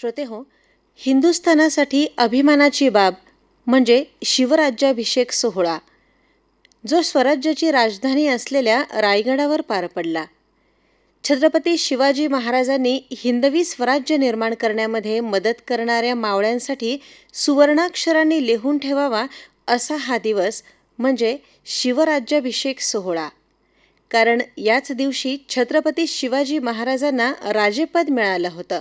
श्रोते हो हिंदुस्थानासाठी अभिमानाची बाब म्हणजे शिवराज्याभिषेक सोहळा जो स्वराज्याची राजधानी असलेल्या रायगडावर पार पडला. छत्रपती शिवाजी महाराजांनी हिंदवी स्वराज्य निर्माण करण्यामध्ये मदत करणाऱ्या मावळ्यांसाठी सुवर्णाक्षरांनी लिहून ठेवावा असा हा दिवस म्हणजे शिवराज्याभिषेक सोहळा. कारण याच दिवशी छत्रपती शिवाजी महाराजांना राजेपद मिळालं होतं.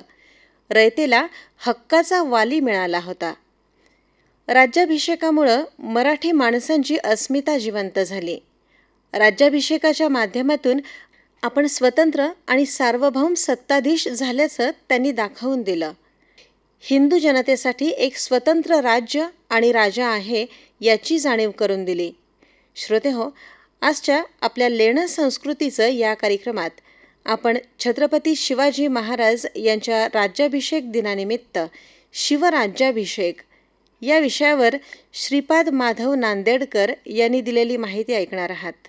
रयतेला हक्काचा वाली मिळाला होता. राज्याभिषेकामुळं मराठी माणसांची अस्मिता जिवंत झाली. राज्याभिषेकाच्या माध्यमातून आपण स्वतंत्र आणि सार्वभौम सत्ताधीश झाल्याचं त्यांनी दाखवून दिलं. हिंदू जनतेसाठी एक स्वतंत्र राज्य आणि राजा आहे याची जाणीव करून दिली. श्रोते हो आजच्या आपल्या लेणं संस्कृतीचं या कार्यक्रमात आपण छत्रपती शिवाजी महाराज यांच्या राज्याभिषेक दिनानिमित्त शिवराज्याभिषेक या विषयावर श्रीपाद माधव नांदेडकर यांनी दिलेली माहिती ऐकणार आहात.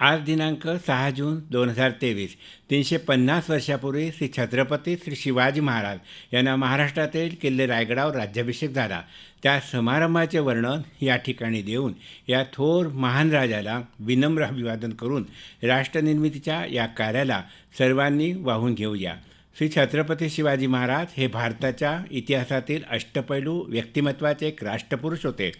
आज दिनांक सहा जून दोन हजार तेवीस तीनशे पन्नास वर्षापूर्वी श्री छत्रपती श्री शिवाजी महाराज यांना महाराष्ट्रातील किल्ले रायगडावर राज्याभिषेक झाला. त्या समारंभाचे वर्णन या ठिकाणी देऊन या थोर महान राजाला विनम्र अभिवादन करून राष्ट्रनिर्मितीच्या या कार्याला सर्वांनी वाहून घेऊया. श्री छत्रपती शिवाजी महाराज हे भारताच्या इतिहासातील अष्टपैलू व्यक्तिमत्वाचे एक राष्ट्रपुरुष होते.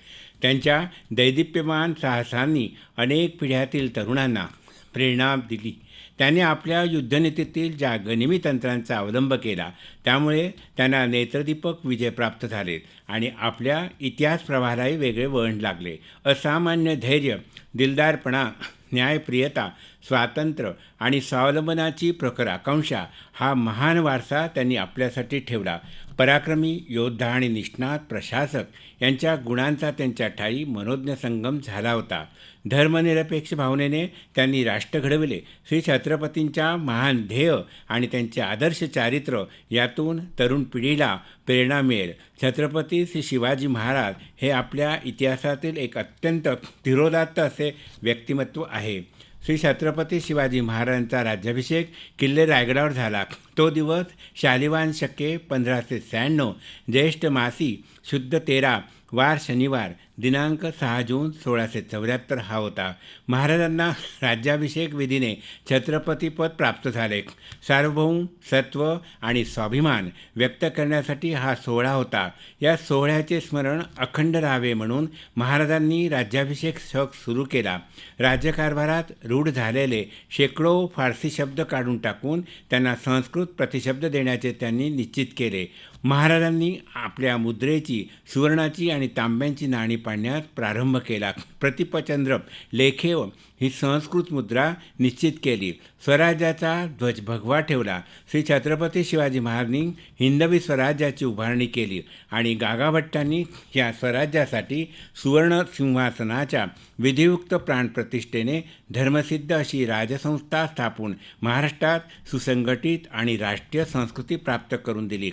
त्यांच्या दैदिप्यमान साहसांनी अनेक पिढ्यातील तरुणांना प्रेरणा दिली. त्यांनी आपल्या युद्धनीतीतील ज्या गनिमी तंत्रांचा अवलंब केला त्यामुळे त्यांना नेत्रदीपक विजय प्राप्त झाले आणि आपल्या इतिहास प्रवाहालाही वेगळे वळण लागले. असामान्य धैर्य दिलदारपणा न्यायप्रियता स्वातंत्र्य आणि स्वावलंबनाची प्रखर आकांक्षा हा महान वारसा त्यांनी आपल्यासाठी ठेवला. पराक्रमी योद्धा आणि निष्णात प्रशासक यांच्या गुणांचा त्यांच्या ठाई मनोज्ञ संगम झाला होता. धर्मनिरपेक्ष भावनेने त्यांनी राष्ट्र घडविले. श्री छत्रपतींच्या महान ध्येय आणि त्यांचे आदर्श चारित्र्य यातून तरुण पिढीला प्रेरणा मिळेल. छत्रपती श्री शिवाजी महाराज हे आपल्या इतिहासातील एक अत्यंत तिरोदात्त असे व्यक्तिमत्व आहे. श्री छत्रपती शिवाजी महाराजांचा राज्याभिषेक किल्ले रायगडावर झाला. तो दिवस शालिवान शके पंधराशे शहाण्णव ज्येष्ठ मासी शुद्ध तेरा वार शनिवार दिनांक सहा जून सोळाशे चौऱ्याहत्तर हा होता. महाराजांना राज्याभिषेक विधीने छत्रपतीपद प्राप्त झाले. सार्वभौम सत्व आणि स्वाभिमान व्यक्त करण्यासाठी हा सोहळा होता. या सोहळ्याचे स्मरण अखंड राहावे म्हणून महाराजांनी राज्याभिषेक शक सुरू केला. राज्यकारभारात रूढ झालेले शेकडो फारसी शब्द काढून टाकून त्यांना संस्कृत प्रतिशब्द देण्याचे त्यांनी निश्चित केले. महाराजांनी आपल्या मुद्रेची सुवर्णाची आणि तांब्यांची नाणी पाडण्यास प्रारंभ केला. प्रतिपचंद्र लेखेव ही संस्कृत मुद्रा निश्चित केली. स्वराज्याचा ध्वज भगवा ठेवला. श्री छत्रपती शिवाजी महाराजांनी हिंदवी स्वराज्याची उभारणी केली आणि गागाभट्टांनी या स्वराज्यासाठी सुवर्ण सिंहासनाच्या विधियुक्त प्राणप्रतिष्ठेने धर्मसिद्ध अशी राजसंस्था स्थापून महाराष्ट्रात सुसंघटित आणि राष्ट्रीय संस्कृती प्राप्त करून दिली.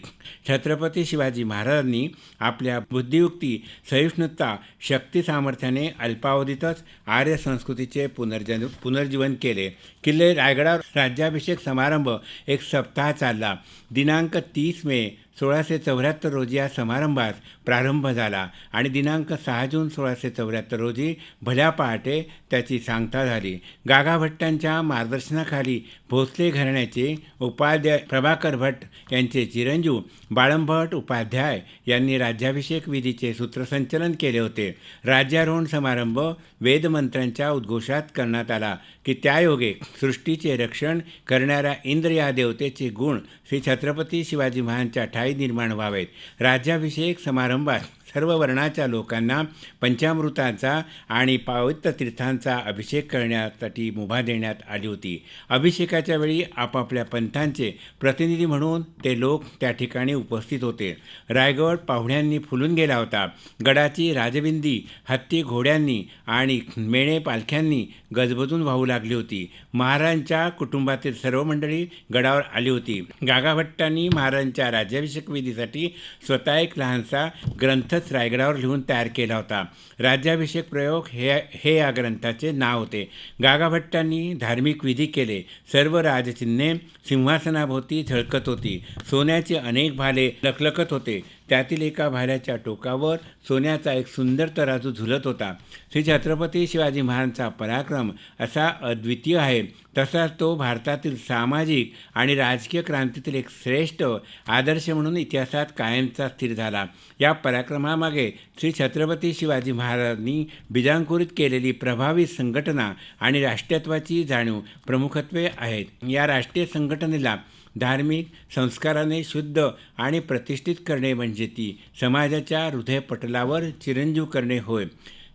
छत्रपती शिवाजी महाराजांनी आपल्या बुद्धियुक्ती सहिष्णुता शक्ती सामर्थ्याने अल्पावधीतच आर्य संस्कृतीचे पुनर्जन पुनर्जीवन केले. किल्ले रायगडावर राज्याभिषेक समारंभ एक सप्ताह चालला. दिनांक तीस मे सोळाशे चौऱ्याहत्तर रोजी या समारंभास प्रारंभ झाला आणि दिनांक सहा जून सोळाशे चौऱ्याहत्तर रोजी भल्या पहाटे त्याची सांगता झाली. गागाभट्टांच्या मार्गदर्शनाखाली भोसले घराण्याचे उपाध्याय प्रभाकर भट्ट यांचे चिरंजीव बाळंभट उपाध्याय यांनी राज्याभिषेक विधीचे सूत्रसंचलन केले होते. राज्यारोहण समारंभ वेदमंत्र्यांच्या उद्घोषात करण्यात आला की त्यायोगे सृष्टीचे रक्षण करणाऱ्या इंद्र या देवतेचे गुण श्री छत्रपती शिवाजी महाराजांच्या ठाई निर्माण व्हावेत. राज्याभिषेक समारंभात सर्व वर्णाच्या लोकांना पंचामृतांचा आणि पावित्र तीर्थांचा अभिषेक करण्यासाठी मुभा देण्यात आली होती. अभिषेकाच्या वेळी आपापल्या पंथांचे प्रतिनिधी म्हणून ते लोक त्या ठिकाणी उपस्थित होते. रायगड पाहुण्यांनी फुलून गेला होता. गडाची राजबिंदी हत्ती घोड्यांनी आणि मेणे पालख्यांनी गजबजून वाहू लागली होती. महाराजांच्या कुटुंबातील सर्व मंडळी गडावर आली होती. गागाभट्टांनी महाराजांच्या राज्याभिषेक विधीसाठी स्वतः एक लहानसा ग्रंथ ग्रंथच रायगडावर लिहून तयार केला होता. राज्याभिषेक प्रयोग हे हे या ग्रंथाचे नाव होते. गागाभट्टांनी धार्मिक विधी केले. सर्व राजचिन्हे सिंहासनाभोवती झळकत होती. सोन्याचे अनेक भाले लखलखत होते. त्यातील एका भाल्याच्या टोकावर सोन्याचा एक सुंदर तराजू झुलत होता. श्री छत्रपती शिवाजी महाराजांचा पराक्रम असा अद्वितीय आहे. तसाच तो भारतातील सामाजिक आणि राजकीय क्रांतीतील एक श्रेष्ठ आदर्श म्हणून इतिहासात कायमचा स्थिर झाला. या पराक्रमामागे श्री छत्रपती शिवाजी महाराजांनी बीजांकुरित केलेली प्रभावी संघटना आणि राष्ट्रीयत्वाची जाणीव प्रमुखत्वे आहेत. या राष्ट्रीय संघटनेला धार्मिक संस्काराने शुद्ध आणि प्रतिष्ठित करणे म्हणजे ती समाजाच्या हृदयपटलावर चिरंजीव करणे होय.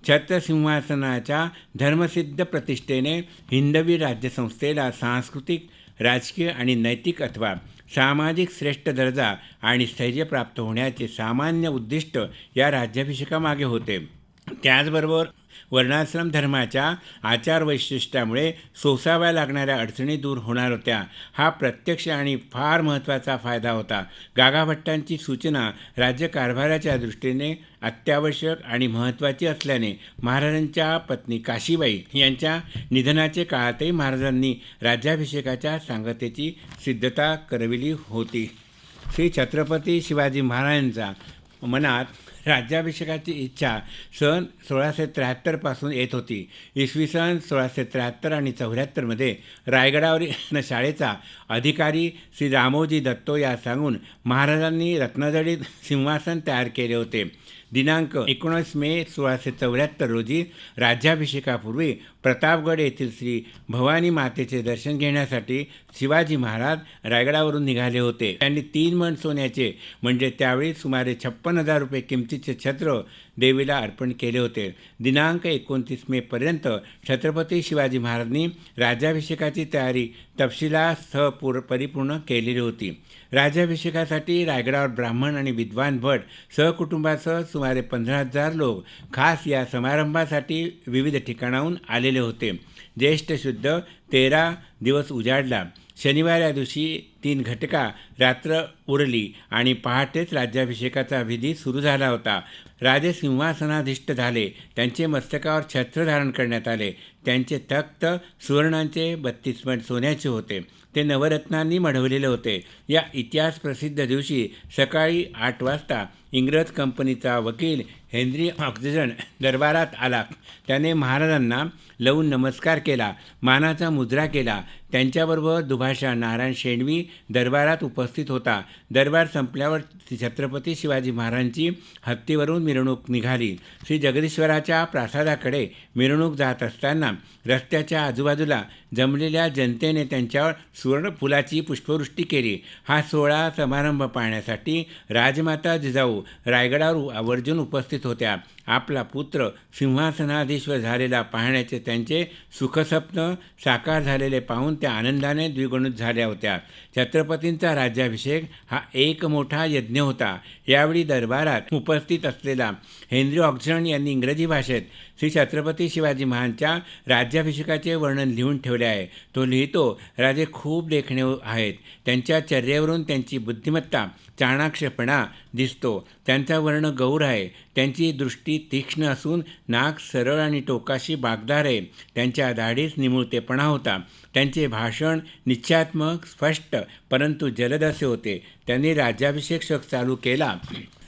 छत्रसिंहासनाच्या धर्मसिद्ध प्रतिष्ठेने हिंदवी राज्यसंस्थेला सांस्कृतिक राजकीय आणि नैतिक अथवा सामाजिक श्रेष्ठ दर्जा आणि स्थैर्य प्राप्त होण्याचे सामान्य उद्दिष्ट या राज्याभिषेकामागे होते. त्याचबरोबर वर्णाश्रम धर्माच्या आचार वैशिष्ट्यामुळे सोसाव्या लागणाऱ्या अडचणी दूर होणार होत्या. हा प्रत्यक्ष आणि फार महत्त्वाचा फायदा होता. गागाभट्टांची सूचना राज्यकारभाराच्या दृष्टीने अत्यावश्यक आणि महत्त्वाची असल्याने महाराजांच्या पत्नी काशीबाई यांच्या निधनाचे काळातही महाराजांनी राज्याभिषेकाच्या सांगतेची सिद्धता करविली होती. श्री छत्रपती शिवाजी महाराजांचा मनात राज्याभिषेकाची इच्छा सन सोळाशे त्र्याहत्तरपासून येत होती. इसवी सन सोळाशे त्र्याहत्तर आणि चौऱ्याहत्तरमध्ये रायगडावरील शाळेचा अधिकारी श्री रामोजी दत्तो या सांगून महाराजांनी रत्नजडीत सिंहासन तयार केले होते. दिनांक एकोणीस मे सोळाशे चौऱ्याहत्तर रोजी राज्याभिषेकापूर्वी प्रतापगड येथील श्री भवानी मातेचे दर्शन घेण्यासाठी शिवाजी महाराज रायगडावरून निघाले होते. त्यांनी तीन मन सोन्याचे म्हणजे त्यावेळी सुमारे छप्पन हजार रुपये किमतीचे छत्र देवीला अर्पण केले होते. दिनांक एकोणतीस मेपर्यंत छत्रपती शिवाजी महाराजांनी राज्याभिषेकाची तयारी तपशिलासह पूर परिपूर्ण केलेली होती. राज्याभिषेकासाठी रायगडावर ब्राह्मण आणि विद्वान भट सहकुटुंबासह सुमारे पंधरा हजार लोक खास या समारंभासाठी विविध ठिकाणाहून आलेले होते. ज्येष्ठ शुद्ध तेरा दिवस उजाडला. शनिवार या दिवशी तीन घटका रात्र उरली आणि पहाटेच राज्याभिषेकाचा विधी सुरू झाला होता. राजे सिंहासनाधिष्ठ झाले. त्यांचे मस्तकावर छत्र धारण करण्यात आले. त्यांचे तख्त सुवर्णांचे बत्तीस पण सोन्याचे होते. ते नवरत्नांनी मढवलेले होते. या इतिहास प्रसिद्ध दिवशी सकाळी आठ वाजता इंग्रज कंपनीचा वकील हेनरी ऑक्सिजन दरबारात आला. त्याने महाराजांना लवून नमस्कार केला मानाचा मुद्रा केला. त्यांच्याबरोबर दुभाषा नारायण शेणवी दरबारात उपस्थित होता. दरबार संपल्यावर छत्रपती शिवाजी महाराजांची हत्तीवरून मिरवणूक निघाली. श्री जगदीश्वराच्या प्रासादाकडे मिरवणूक जात असताना रस्त्याच्या आजूबाजूला जमलेल्या जनतेने त्यांच्यावर सुवर्णफुलाची पुष्पवृष्टी केली. हा सोहळा समारंभ पाहण्यासाठी राजमाता जिजाऊ रायगडावर आवर्जून उपस्थित होत्या. आपला पुत्र सिंहासनाधीश्वर झालेला पाहण्याचे त्यांचे सुखस्वप्न साकार झालेले पाहून त्या आनंदाने द्विगुणित झाल्या होत्या. छत्रपतींचा राज्याभिषेक हा एक मोठा यज्ञ होता. यावेळी दरबारात उपस्थित असलेला हेनरी ऑक्झन यांनी इंग्रजी भाषेत श्री छत्रपती शिवाजी महाराजांच्या राज्याभिषेकाचे वर्णन लिहून ठेवले आहे. तो लिहितो राजे खूप देखणे आहेत. त्यांच्या चर्येवरून त्यांची बुद्धिमत्ता चाणाक्षपणा दिसतो. त्यांचा वर्ण गौर आहे. त्यांची दृष्टी तीक्ष्ण असून नाक सरळ आणि टोकाशी बागदार आहे. त्यांच्या दाढीस निमुळतेपणा होता. त्यांचे भाषण निश्चयात्मक स्पष्ट परंतु जलद असे होते. त्यांनी राज्याभिषेक शक चालू केला.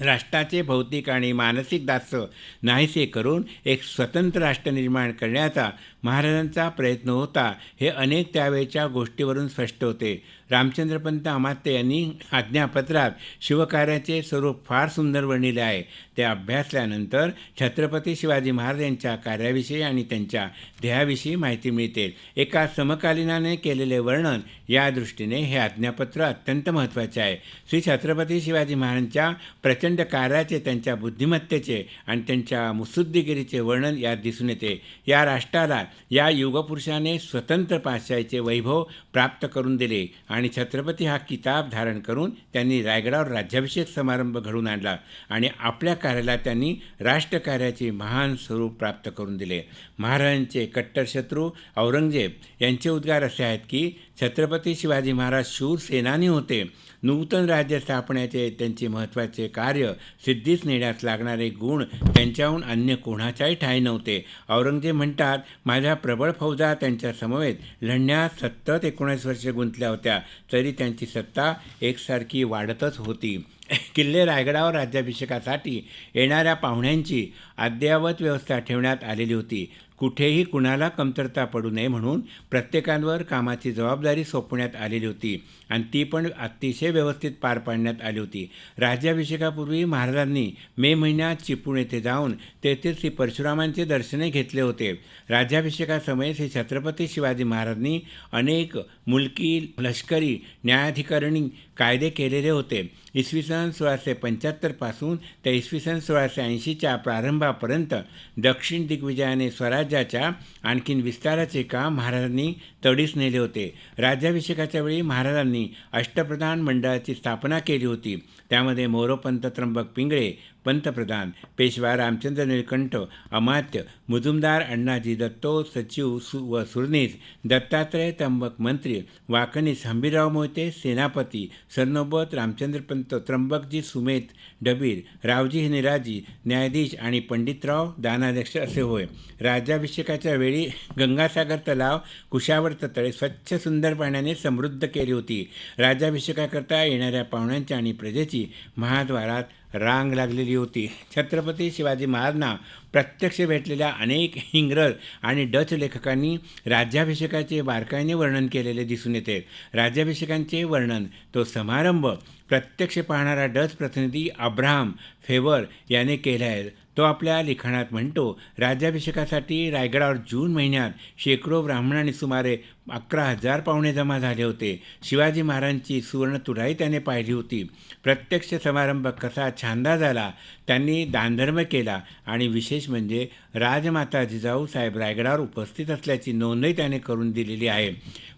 राष्ट्राचे भौतिक आणि मानसिक दास्य नाहीसे करून एक स्वतंत्र राष्ट्र निर्माण करण्याचा महाराजांचा प्रयत्न होता. हे अनेक त्यावेळच्या गोष्टीवरून स्पष्ट होते. रामचंद्रपंत अमात्य यांनी आज्ञापत्रात शिवकार्याचे स्वरूप फार सुंदर वर्णिले आहे. ते अभ्यासल्यानंतर छत्रपती शिवाजी महाराज यांच्या कार्याविषयी आणि त्यांच्या ध्येयाविषयी माहिती मिळते. एका समकालीनाने केलेले वर्णन या दृष्टीने हे आज्ञापत्र अत्यंत महत्त्वाचे आहे. श्री छत्रपती शिवाजी महाराजांच्या प्रचंड कार्याचे त्यांच्या बुद्धिमत्तेचे आणि त्यांच्या मुत्सुद्दीगिरीचे वर्णन यात दिसून येते. या राष्ट्राला या युगपुरुषाने स्वतंत्र पाशाचे वैभव प्राप्त करून दिले आणि छत्रपती हा किताब धारण करून त्यांनी रायगडावर राज्याभिषेक समारंभ घडून आणला आणि आपल्या कार्याला त्यांनी राष्ट्रकार्याचे महान स्वरूप प्राप्त करून दिले. महाराजांचे कट्टर शत्रू औरंगजेब यांचे उद्गार असे आहेत की छत्रपती शिवाजी महाराज शूर सेनानी होते नूतन राज्य स्थापण्याचे त्यांचे महत्त्वाचे कार्य सिद्धीस नेण्यास लागणारे गुण त्यांच्याहून अन्य कोणाच्याही ठाई नव्हते. औरंगजेब म्हणतात माझ्या प्रबळ फौजा त्यांच्या समवेत लढण्यास सतत एकोणीस वर्षे गुंतल्या होत्या तरी त्यांची सत्ता एकसारखी वाढतच होती. किल्ले रायगडावर राज्याभिषेकासाठी येणाऱ्या पाहुण्यांची अद्ययावत व्यवस्था ठेवण्यात आलेली होती. कुठेही कुणाला कमतरता पडू नये म्हणून प्रत्येकांवर कामाची जबाबदारी सोपवण्यात आलेली होती आणि ती पण अतिशय व्यवस्थित पार पाडण्यात आली होती. राज्याभिषेकापूर्वी महाराजांनी मे महिन्यात चिपळूण येथे जाऊन तेथील श्री परशुरामांचे दर्शने घेतले होते. राज्याभिषेकासमयी श्री छत्रपती शिवाजी महाराजांनी अनेक मुलकी लष्करी न्यायाधिकरणी कायदे केलेले होते. इसवी सन सोळाशे पंच्याहत्तरपासून ते इसवी सन सोळाशे ऐंशीच्या प्रारंभापर्यंत दक्षिण दिग्विजयाने स्वराज्याच्या आणखीन विस्ताराचे काम महाराजांनी तडीस नेले होते. राज्याभिषेकाच्या वेळी महाराजांनी अष्टप्रधान मंडळाची स्थापना केली होती. त्यामध्ये मोरोपंत त्र्यंबक पिंगळे पंतप्रधान पेशवा रामचंद्र निळकंठ अमात्य मुजुमदार अण्णाजी दत्तो सचिव सु व सुरनीस दत्तात्रय त्र्यंबक मंत्री वाकनीस हंबीरराव मोहिते सेनापती सरनोबत रामचंद्रपंत त्र्यंबकजी सुमेत डबीर रावजी निराजी न्यायाधीश आणि पंडितराव दानाध्यक्ष असे होय. राज्याभिषेकाच्या वेळी गंगासागर तलाव कुशावर्त तळे स्वच्छ सुंदर पाण्याने समृद्ध केली होती. राज्याभिषेकाकरता येणाऱ्या पाहुण्यांच्या आणि प्रजेची महाद्वारात रांग लागलेली होती. छत्रपती शिवाजी महाराजांना प्रत्यक्ष भेटलेल्या अनेक इंग्रज आणि डच लेखकांनी राज्याभिषेकाचे बारकाईने वर्णन केलेले दिसून येते. राज्याभिषेकांचे वर्णन तो समारंभ प्रत्यक्ष पाहणारा डच प्रतिनिधी अब्राहम फेवर याने केला आहे. तो आपल्या लिखाणात म्हणतो राज्याभिषेकासाठी रायगडावर जून महिन्यात शेकडो ब्राह्मणांनी सुमारे अकरा हजार पाहुणे जमा झाले होते. शिवाजी महाराजांची सुवर्ण तुराई त्याने पाहिली होती. प्रत्यक्ष समारंभ कसा छानदा झाला त्यांनी दानधर्म केला आणि विशेष म्हणजे राजमाता जिजाऊ साहेब रायगडावर उपस्थित असल्याची नोंदही त्याने करून दिलेली आहे.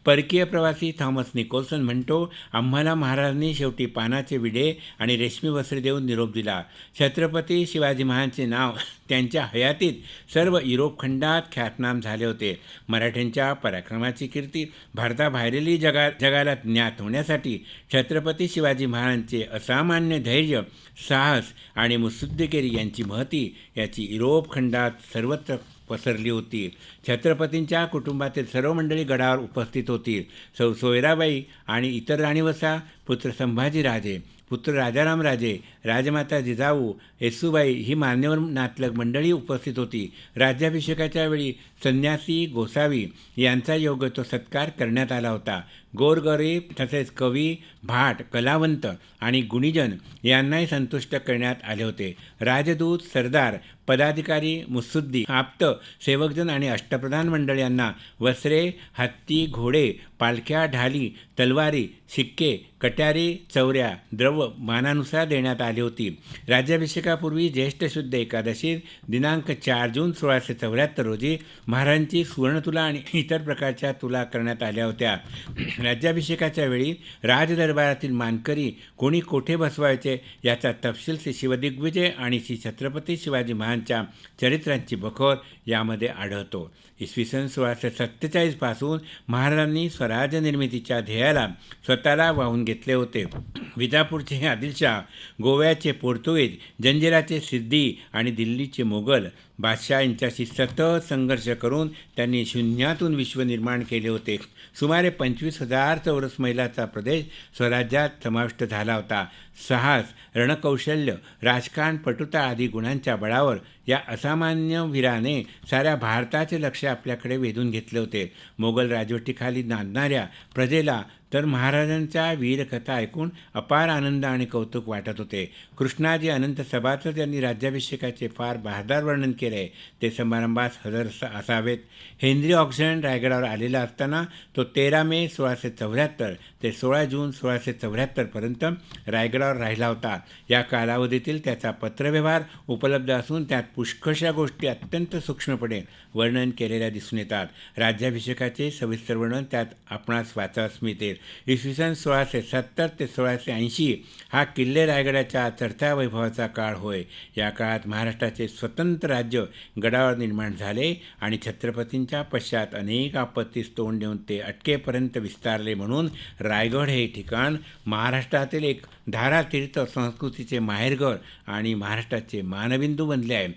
परकीय प्रवासी थॉमस निकोल्सन म्हणतो आम्हाला महाराजांनी शेवटी पानाचे विडे आणि रेशमी वस्त्र देऊन निरोप दिला. छत्रपती शिवाजी महाराजांचे नाव त्यांच्या हयातीत सर्व युरोप खंडात ख्यातनाम झाले होते. मराठ्यांच्या पराक्रमाची कीर्ती भारताबाहेरील जगा जगाला ज्ञात होण्यासाठी छत्रपती शिवाजी महाराजांचे असामान्य धैर्य साहस आणि मुसुद्दीगिरी यांची महती याची युरोप खंडात सर्वत्र पसरली होती. छत्रपतींच्या कुटुंबातील सर्व मंडळी गडावर उपस्थित होती. सौ सोयराबाई आणि इतर राणीवसा पुत्र संभाजीराजे पुत्र राजाराम राजे राजमाता जिजाऊ येसूबाई ही मान्यवर नातलग मंडळी उपस्थित होती. राज्याभिषेकाच्या वेळी संन्यासी गोसावी यांचा योग्य तो सत्कार करण्यात आला होता. गोरगरीब तसेच कवी भाट कलावंत आणि गुणीजन यांनाही संतुष्ट करण्यात आले होते. राजदूत सरदार पदाधिकारी मुसुद्दी आप्त सेवकजन आणि अष्टप्रधान मंडळ यांना वस्त्रे हत्ती घोडे पालख्या ढाली तलवारी शिक्के गटारी चौऱ्या द्रव मानानुसार देण्यात आली होती. राज्याभिषेकापूर्वी ज्येष्ठ शुद्ध एकादशी दिनांक चार जून सोळाशे चौऱ्याहत्तर रोजी महाराजांची सुवर्णतुला आणि इतर प्रकारच्या तुला करण्यात आल्या होत्या. राज्याभिषेकाच्या वेळी राजदरबारातील मानकरी कोणी कोठे बसवायचे याचा तपशील श्री शिवदिग्विजय आणि श्री छत्रपती शिवाजी महाराजांच्या चरित्रांची बखोर यामध्ये आढळतो. इसवी सन सोळाशे सत्तेचाळीसपासून महाराजांनी स्वराज्य निर्मितीच्या ध्येयाला स्वतःला वाहून घेतले होते. विजापूरचे हे आदिलशाह गोव्याचे पोर्तुगीज जंजिराचे सिद्धी आणि दिल्लीचे मोगल बादशाह यांच्याशी सतत संघर्ष करून त्यांनी शून्यातून विश्व निर्माण केले होते. सुमारे पंचवीस हजार चौरस मैलाचा प्रदेश स्वराज्यात समाविष्ट झाला होता. साहस रणकौशल्य राजकारण पटुता आदी गुणांच्या बळावर या असामान्य वीराने साऱ्या भारताचे लक्ष आपल्याकडे वेधून घेतले होते. मोगल राजवटीखाली नांदणाऱ्या प्रजेला तर महाराजांच्या वीरकथा ऐकून अपार आनंद आणि कौतुक वाटत होते. कृष्णाजी अनंत सभासद यांनी राज्याभिषेकाचे फार बहादार वर्णन केले. ते समारंभास हजर असावेत. हेनरी ऑक्सिजन रायगडावर आलेला असताना तो तेरा मे सोळाशे चौऱ्याहत्तर ते सोळा जून सोळाशे चौऱ्याहत्तरपर्यंत रायगडावर रायगडावर राहिला होता. या कालावधीतील त्याचा पत्रव्यवहार उपलब्ध असून त्यात पुष्कळशा गोष्टी अत्यंत सूक्ष्मपणे वर्णन केलेल्या दिसून येतात. राज्याभिषेकाचे सविस्तर वर्णन त्यात आपणास वाचास मिळते इसवी सन सोळाशे सत्तर ते सोळाशे ऐंशी हा किल्ले रायगडाच्या चढत्या वैभवाचा काळ होय. या काळात महाराष्ट्राचे स्वतंत्र राज्य गडावर निर्माण झाले आणि छत्रपतींच्या पश्चात अनेक आपत्तीस तोंड देऊन ते अटकेपर्यंत विस्तारले म्हणून रायगड हे ठिकाण महाराष्ट्रातील एक धारातीर्थ संस्कृतीचे माहेरघर आणि महाराष्ट्राचे मानबिंदू बनले आहे.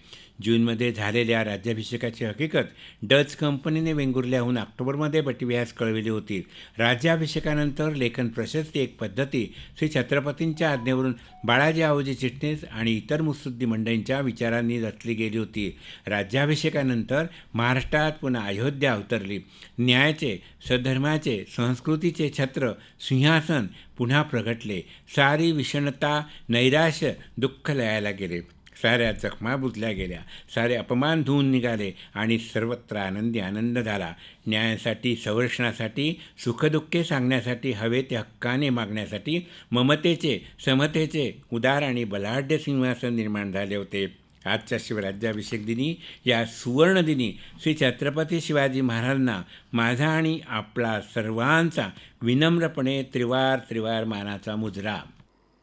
जूनमध्ये झालेल्या राज्याभिषेकाची हकीकत डच कंपनीने वेंगुर्ल्याहून ऑक्टोबरमध्ये बटीव्यास कळविली होती. राज्याभिषेकानंतर लेखन प्रशस्ती एक पद्धती श्री छत्रपतींच्या आज्ञेवरून बाळाजी आवजी चिटणीस आणि इतर मुत्सुद्दी मंडळींच्या विचारांनी रचली गेली होती. राज्याभिषेकानंतर महाराष्ट्रात पुन्हा अयोध्या अवतरली. न्यायाचे सद्धर्माचे संस्कृतीचे छत्र सिंहासन पुन्हा प्रगटले. सारी विषणता नैराश्य दुःख लयाला गेले. साऱ्या जखमा बुजल्या गेल्या. सारे अपमान धुवून निघाले आणि सर्वत्र आनंदी आनंद झाला. न्यायासाठी संरक्षणासाठी सुखदुःखे सांगण्यासाठी हवे ते हक्काने मागण्यासाठी ममतेचे समतेचे उदार आणि बलाढ्य सिंहासन निर्माण झाले होते. आजच्या शिवराज्याभिषेक दिनी या सुवर्णदिनी श्री छत्रपती शिवाजी महाराजांना माझा आणि आपला सर्वांचा विनम्रपणे त्रिवार त्रिवार मानाचा मुजरा.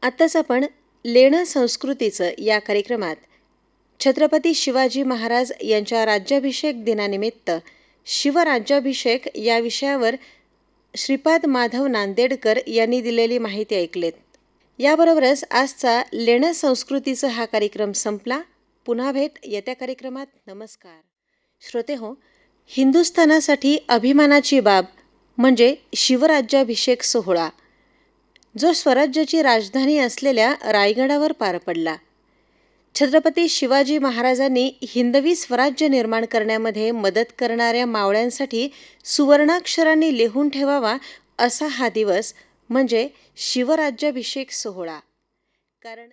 आत्ताच आपण लेणं संस्कृतीचं या कार्यक्रमात छत्रपती शिवाजी महाराज यांच्या राज्याभिषेक दिनानिमित्त शिवराज्याभिषेक या विषयावर श्रीपाद माधव नांदेडकर यांनी दिलेली माहिती ऐकलेत. याबरोबरच आजचा लेणं संस्कृतीचा हा कार्यक्रम संपला. पुन्हा भेट. येत्या कार्यक्रमात. नमस्कार. श्रोते हो हिंदुस्थानासाठी अभिमानाची बाब म्हणजे शिवराज्याभिषेक सोहळा. जो स्वराज्याची राजधानी असलेल्या रायगडावर पार पडला. छत्रपती शिवाजी महाराजांनी हिंदवी स्वराज्य निर्माण करण्यामध्ये मदत करणाऱ्या मावळ्यांसाठी सुवर्णाक्षरांनी लिहून ठेवावा असा हा दिवस म्हणजे शिवराज्याभिषेक सोहळा. कारण